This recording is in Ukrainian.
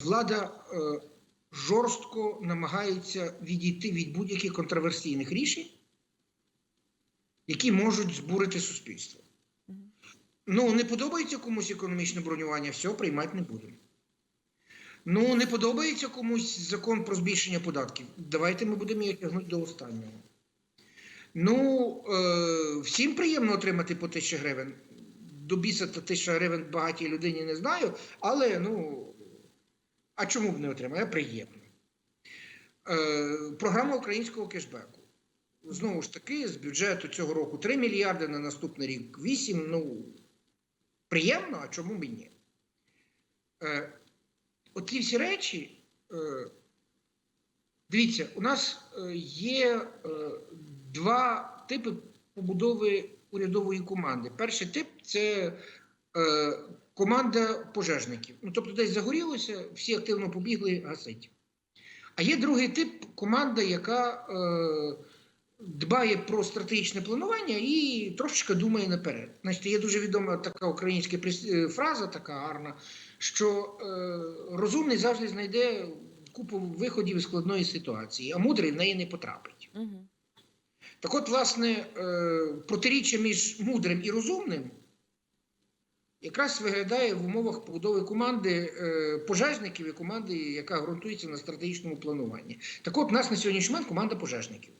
влада е, жорстко намагається відійти від будь-яких контроверсійних рішень, які можуть збурити суспільство. Ну, не подобається комусь економічне бронювання, все, приймати не будемо. Ну, не подобається комусь закон про збільшення податків. Давайте ми будемо її тягнути до останнього. Ну, е, всім приємно отримати по 1000 гривень. До біса та 1000 гривень багатій людині не знаю, але ну, а чому б не отримати? Приємно. Е, програма українського кешбеку. Знову ж таки, з бюджету цього року 3 мільярди, на наступний рік 8. Ну, приємно, а чому б і ні? Е, от ті всі речі. Е, дивіться, у нас е, є два типи побудови урядової команди. Перший тип це команда пожежників. Ну, тобто, десь загорілося, всі активно побігли гасити. А є другий тип команда, яка е, дбає про стратегічне планування і трошечки думає наперед. Значить, є дуже відома така українська е, фраза, така гарна, що е, розумний завжди знайде купу виходів із складної ситуації, а мудрий в неї не потрапить. Угу. Так от, власне, е, протиріччя між мудрим і розумним якраз виглядає в умовах побудови команди е, пожежників і команди, яка ґрунтується на стратегічному плануванні. Так от, у нас на сьогоднішній момент команда пожежників.